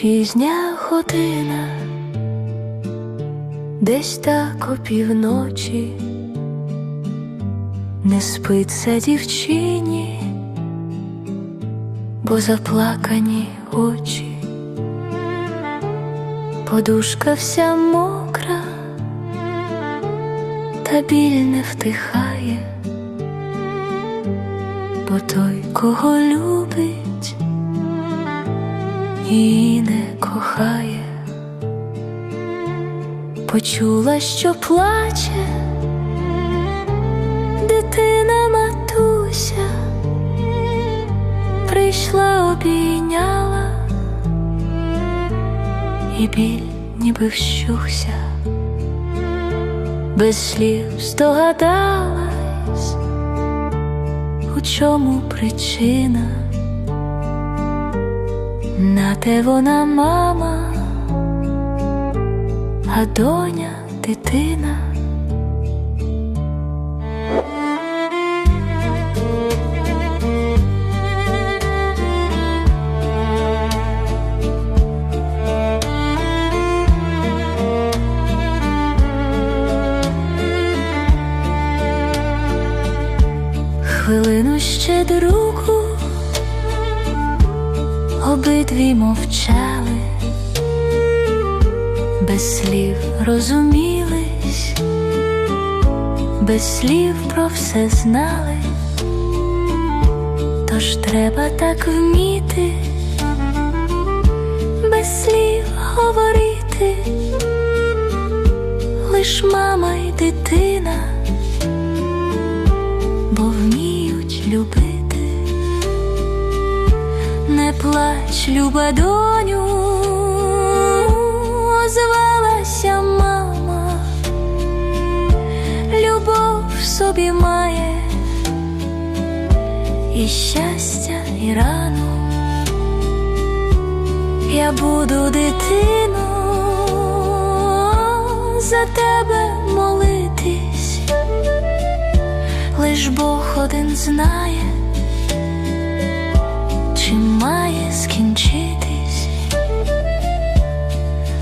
пізня година, десь так опівночі не спиться дівчині, бо заплакані очі, подушка вся мокра, та біль не втихає, бо той, кого любить, не кохає, почула, що плаче. Дитина матуся, прийшла, обійняла, і біль ніби вщухся, без слів здогадалась, у чому причина, на те вона мама, а доня дитина. Хвилину ще другу обидві мовчали, без слів розумілись, без слів про все знали, тож треба так вміти, без слів говорити, лиш мама й дитина бо вміють любити, не плач, люба доню, озвалася мама, любов в собі має і щастя, і рану. Я буду дитину за тебе молитись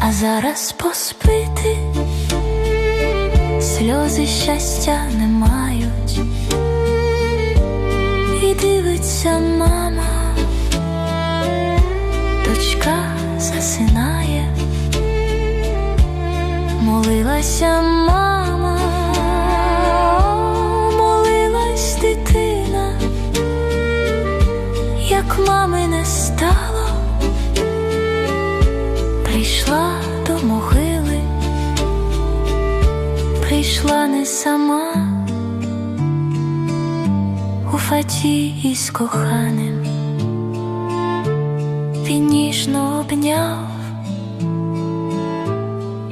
а зараз поспити, сльози щастя не мають, і дивиться мама, дочка засинає, молилася мама. Молилась дитина, як мами не стало, прийшла не сама. У фаті із коханим, він ніжно обняв,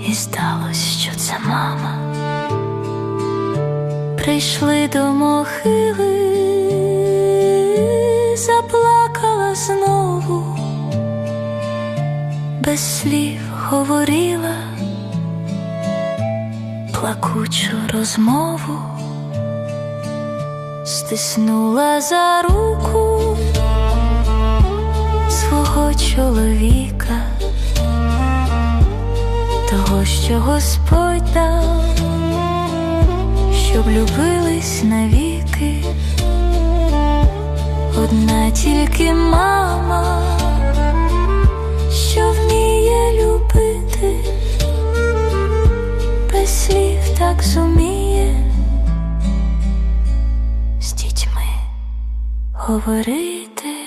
і здалось, що це мама. Прийшли до могили, заплакала знову, без слів говорила плакучу розмову, стиснула за руку свого чоловіка, того, що Господь дав щоб любились навіки, одна тільки мама, так зуміє з дітьми говорити.